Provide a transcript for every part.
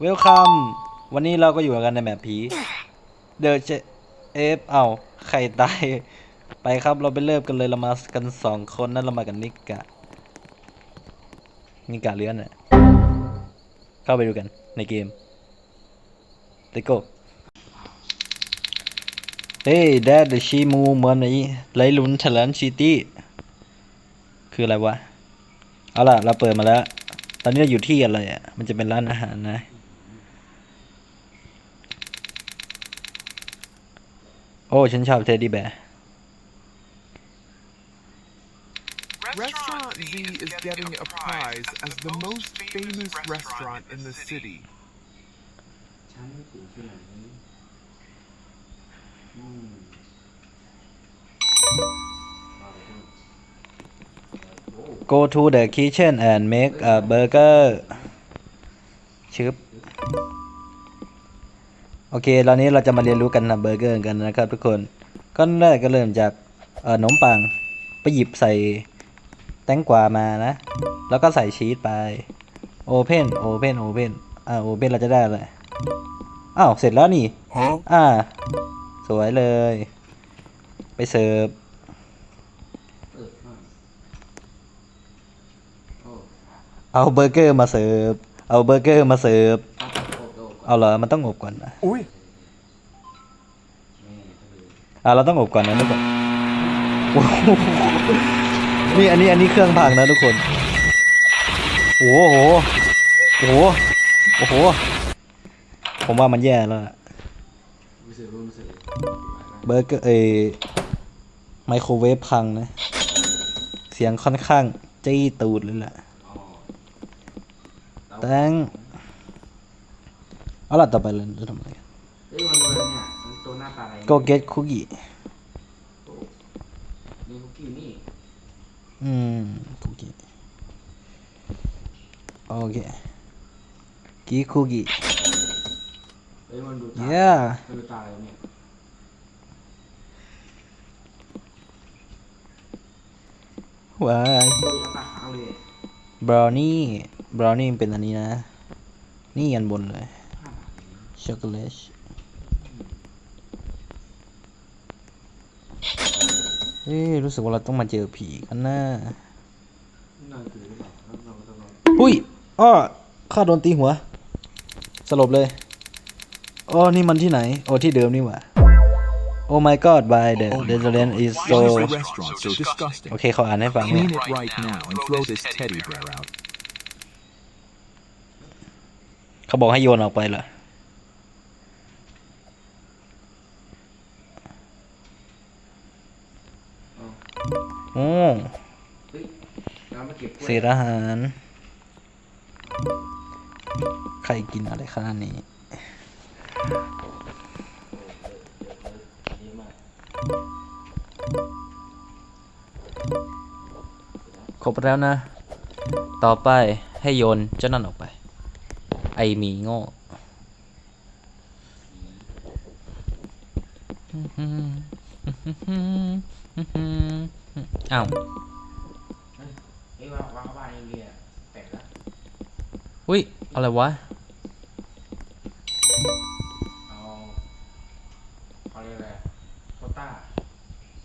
เวลคัม วันนี้เราก็อยู่กันในแมปผี เดอะเจเอฟ เอาใครตาย ไปครับเราไปเริ่มกันเลยเรามากันสองคนนั่นเรามากันนิกะ นิกะเลื้อนน่ะ เข้าไปดูกันในเกม Let's go เฮ้ยแดดชีมูเหมือนไอ้ไรลุนเฉลินชิตี้ คืออะไรวะ เอาล่ะ เราเปิดมาแล้ว ตอนนี้เราอยู่ที่อะไรอะ มันจะเป็นร้านอาหารนะ โอ้ ฉันชอบเทดดี้แบร์ Restaurant Z is getting a prize as the most famous restaurant in the city. ฉันถูกที่ไหนอืมมาเลยครับโอ้ go to the kitchen and make a burger ชึบโอเคตอนนี้เราจะมาเรียนรู้กันทำเบอร์เกอร์กันนะครับทุกคนก็แรกก็เริ่มจากเอ่อขนมปังไปหยิบใส่แตงกวามานะ แล้วก็ใส่ชีสไปโอเพนโอเพนโอเพนอ่าโอเพนเราจะได้เลยอ้าว เสร็จแล้วนี่ Huh? อ่า สวยเลย ไปเสิร์ฟเออฟังโอ้เอาเบอร์เกอร์มาเสิร์ฟ เอาเบอร์เกอร์มาเสิร์ฟ เอาโอ้โอ้เอาเหรอมันต้องอบก่อนนะ Oi. แม่ถ้าดูอ่าเราต้องอบก่อนนะทุกคนโอ้โหนี่อันนี้อันนี้เครื่องพังนะทุกคนโอ้โหโอ้โหโอ้โหผมว่ามันแย่แล้วล่ะรู้สึกรู้สึกเบอร์เกอร์เออไมโครเวฟพังนะ เสียงค่อนข้างจี้ตูดเลยล่ะอ๋อแตง เอาล่ะต่อไปเลยจะทำอะไรเฮ้ยมันเลยเนี่ยมันตัวหน้าตาอะไรก็เก็ตคุกกี้โอ้นี่คุกกี้นี่อืมคุกกี้โอเคกีคุกกี้เฮ้ยมันดูตา yeah มันดูตาอะไรวะเนี่ยว้ายโอ้ยเอาตาขาวเลยบราวนี่บราวนี่เป็นอันนี้นะ นี่อันบนเลยห้าบาทเอง ช็อกโกแลตเอ้ยรู้สึกว่าเราต้องมาเจอผีกันนะนั่นคือหรือเปล่าเราเราต้องลองอุ้ยอ้อข้าโดนตีหัว สลบเลยอ๋อนี่มันที่ไหน โอ้ที่เดิมนี่หว่า Oh my god why the the restaurant is Why so is the restaurant so disgusting? โอเคเขาอ่านให้ฟังเนี่ย Clean it right now and throw this teddy bear out. เขาบอกให้โยนออกไปเหรอ เอา โอ้เฮ้ยเรามาเก็บกล้วยเศษอาหาร ใครกินอะไรขนาดนี้ดีมากครบแล้วนะ ต่อไปให้โยนเจ้านั่นออกไป ไอหมีโง่อ้าวเฮ้ยว่าว่าเข้าบ้านเองเรียแปลกละอุ้ยอะไรวะเอาเขาเรียกอะไรโคต้า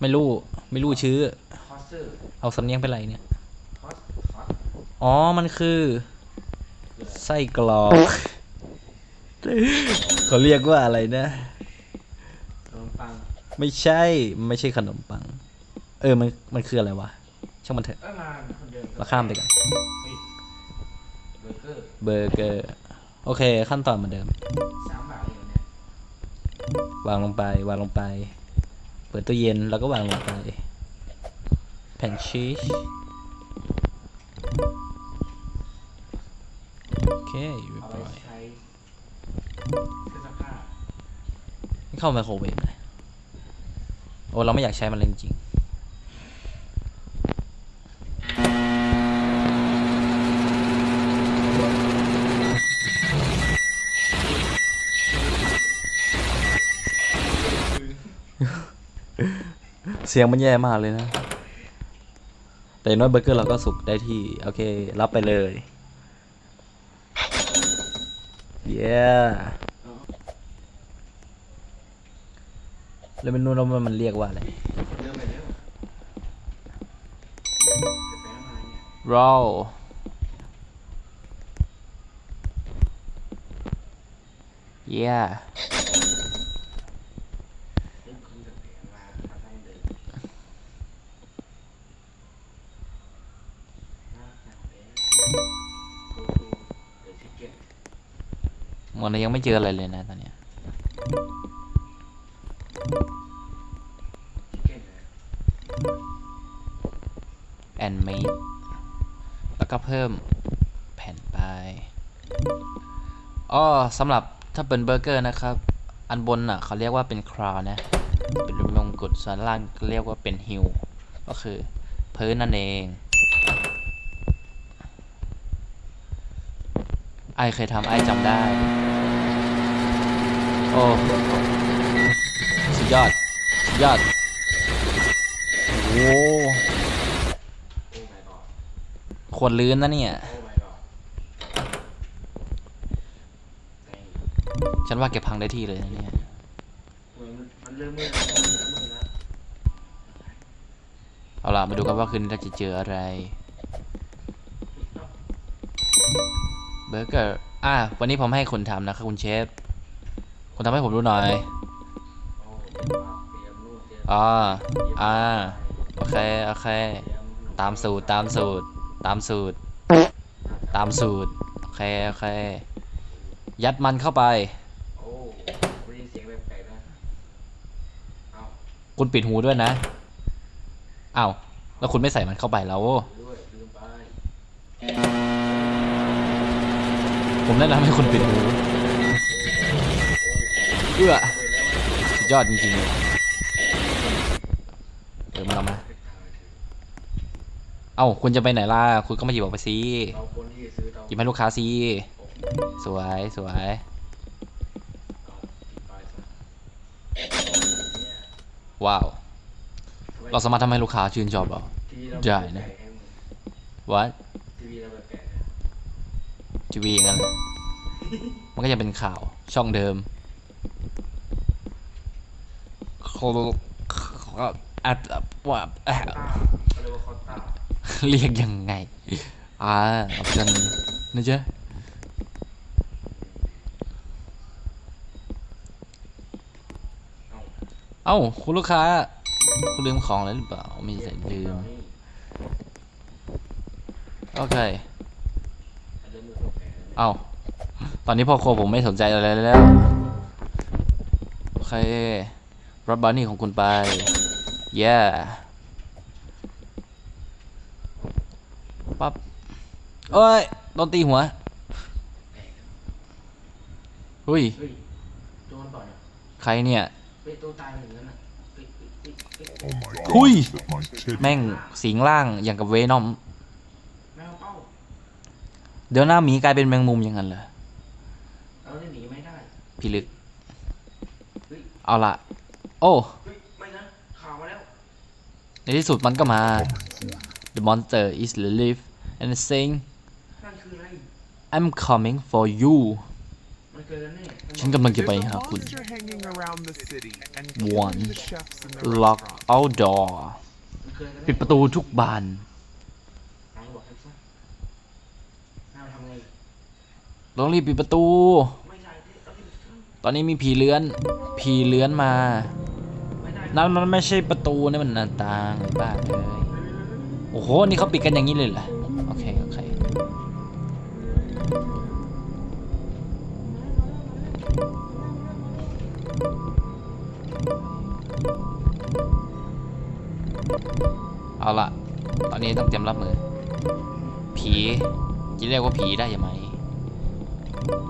ไม่รู้ไม่รู้ชื่อ คอสเซอร์เอาสำเนียงไปไรเนี่ย คอสคอสอ๋อมันคือคืออะไรไส้กรอกเขาเรียกว่าอะไรนะ ขนมปังไม่ใช่ไม่ใช่ขนมปัง เออมันมันคืออะไรวะ ช่างมันเถอะเอ้ยมาคนเดิมเราข้ามไปกันเฮ้ยเบอร์เกอร์เบอร์เกอร์โอเค ขั้นตอนเหมือนเดิมสามบาทเองเนี่ยวางลงไปวางลงไป เปิดตู้เย็นแล้วก็วางลงไป แผ่นชีสโอเคเรียบเอาร้ไว้อยใช้เครื่องซักผ้านี่เข้าไมโครเวฟเลยโอ้เราไม่อยากใช้มันเลยจริง เสียงมันแย่มากเลยนะ แต่น้อยเบอร์เกอร์เราก็สุกได้ที่ โอเค รับไปเลย เย้แล้วเมนูเรามันเรียกว่าอะไรเริ่มไปแล้วจะไปทำอะไรเนี่ย มันยังไม่เจออะไรเลยนะตอนเนี้ยชิคเก้นนะ and meat แล้วก็เพิ่มแผ่นไปอ้อสำหรับถ้าเป็นเบอร์เกอร์นะครับ อันบนอะเขาเรียกว่าเป็นคราวนะ เป็นมงกุฎส่วนล่างเรียกว่าเป็นฮิลก็คือ พื้นนั่นเอง ไอเคยทำไอจำได้ โอ้สุดยอดสุดยอด โอ้ควรลื้นนะเนี่ย ฉันว่าเก็บพังได้ที่เลยนะเนี่ยเอนมันเริ่มมืดแล้วมันเริ่มมืดแล้วเอาล่ะ มาดูกันว่าคืนนี้เราจะเจออะไร เบอร์เกอร์อะวันนี้ผมให้คุณทำนะครับคุณเชฟ คุณทำให้ผมดูหน่อยอ้เตรียมนู่นเตรียมอ่าเตรียมอ่าโอเค โอเค ตามสูตร ตามสูตร ตามสูตร ตามสูตร โอเค โอเค ยัดมันเข้าไป คุณปิดหูด้วยนะอ้าวแล้วคุณไม่ใส่มันเข้าไปแล้ว ผมแนะนำให้คุณปิดหูเอื้อสุดยอดจริงๆเลยเดี๋ยวมันเอามา เอ้าคุณจะไปไหนล่ะ คุณก็มาหยิบออกไปสิเราคนที่ซื้อเราหยิบให้ลูกค้าสิสวยสวยว้าว เราสามารถทำให้ลูกค้าชื่นชอบเราได้นะวัด ทีวีอย่างนั้น มันก็จะเป็นข่าวช่องเดิมอัดว่าอะๆเขาเรียกว่าเรียกยังไง อ่าเอาเป็นนะจ๊ะเอ้าเอ้า คุณลูกค้า คุณลืมของแล้วหรือเปล่า ไม่ใช่ลืม โอเค มันเริ่มมืดแปลกๆแล้ว เอาตอนนี้พ่อครัวผมไม่สนใจอะไรแล้ว โอเค รับบานี่ของคุณไปเย้ปั๊บเอ้ยโดนตีหัวเฮ้ยเฮ้ย โดนต่อยใครเนี่ยเฮ้ยตัวตายหมือนกันอะเฮ้ยเฮ้ยเฮ้ยเฮ้ย Oh my Hui. god, that my titty แม่งสิงร่างอย่างกับเวนอม เดี๋ยวหน้าหมีกลายเป็นแมงมุมอย่างนั้นเหรอเราจะหนีไม่ได้พี่ลึกเฮ้ยเอาละโอ้เฮ้ยไม่นะข่าวมาแล้ว ในที่สุดมันก็มา The monster is relief and saying นั่นคืออะไร I'm coming for you มันเกิดแล้วแน่ฉันกำลังจะ There's ไป a หาคุณ monster hanging around the city and One. killing the chefs in the lock restaurant. all door มันเกิดแล้วแน่ปิดประตูทุกบานนายบอกให้ซะนายทำไง ต้องรีบปิดประตู ตอนนี้มีผีเลื้อน ผีเลื้อนมา นั่นมันไม่ใช่ประตูนี่มันหน้าต่างบ้าเลย โอ้โห นี่เขาปิดกันอย่างนี้เลยเหรอ โอเค โอเค เอาละตอนนี้ต้องเตรียมรับมือ ผี จะเรียกว่าผีได้ยังไหม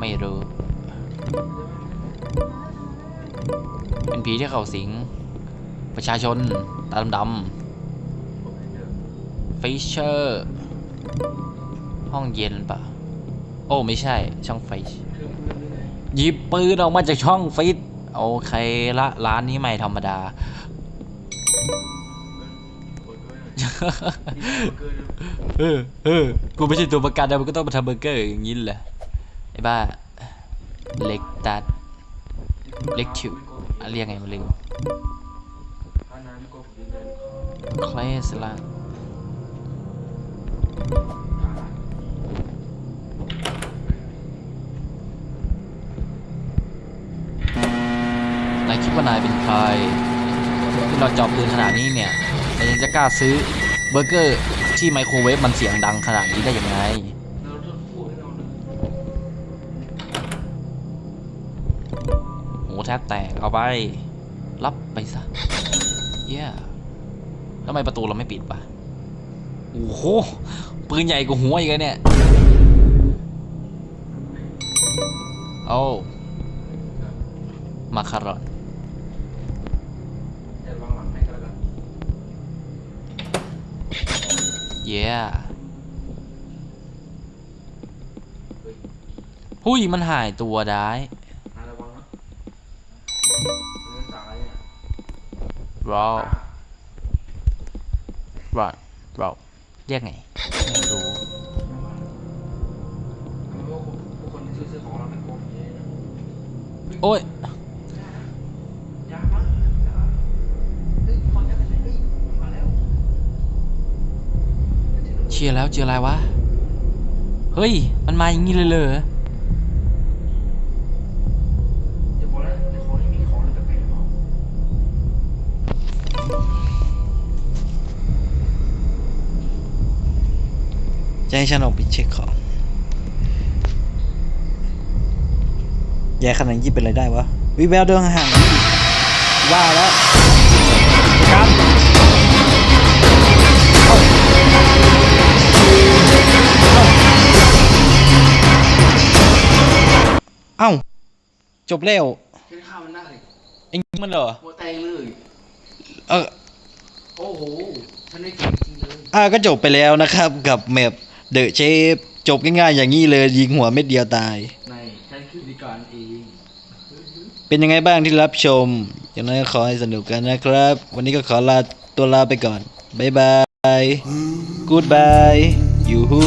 ไม่รู้ เป็นผีที่เขาสิง ประชาชน ตาดำๆฟิชเชอร์ ห้องเย็นปะโอ้ ไม่ใช่ ช่องไฟหยิบปืนออกมาจากช่องฟิตโอเคละร้านนี้ไม่ธรรมดา เออเออกูไม่ใช่ตัวประกันนะมันก็ต้องมาทำเบอร์เกอร์อย่างนี้แหละไอ้บ้าเล็กตัดเล็กชิวอะเรียกไงมาเร็วถ้านายไม่โกหกพี่เคลสละนายคิดว่านายเป็นใครที่เราจอบปืนขนาดนี้เนี่ยนายยังจะกล้าซื้อ เบอร์เกอร์ที่ไมโครเวฟมันเสียงดังขนาดนี้ได้ยังไงเราต้องพูดให้เราเลยหูแทบแตก เอาไป รับไปซะ เย้ทำไมประตูเราไม่ปิดปะโอ้โห ปืนใหญ่กว่าหัวอีกแล้วเนี่ยโอ้มาคารอน เย้หุยมันหายตัวได้นายระวังนะเรื่องจากอะไรเนี่ยรอรอรอเรียกไงไม่รู้ระวั ชียร์แล้วเจออะไรวะ เฮ้ย มันมาอย่างนี้เลยเหรออย่าบอกนะใจะให้ฉันออกไปเช็คของแย่ขนาดนี้เป็นอะไรได้วะ วิแววเดินห่าง ว่าแล้วกัน เอ้า จบแล้วเห็นข้าวมันน่าเลยเอ็งมันเหรอ หัวแตงเลย เออ โอ้โหฉันได้เก่งจริงเลยอ่าก็จบไปแล้วนะครับกับแมปเดอะเชฟจบง่ายๆอย่างนี้เลยยิงหัวเม็ดเดียวตาย ในฉันคือวิธีการเองเป็นยังไงบ้างที่รับชม อย่างนั้นก็ขอให้สนุกกันนะครับ วันนี้ก็ขอลาตัวลาไปก่อน บ๊ายบาย กูดบาย ยูฮู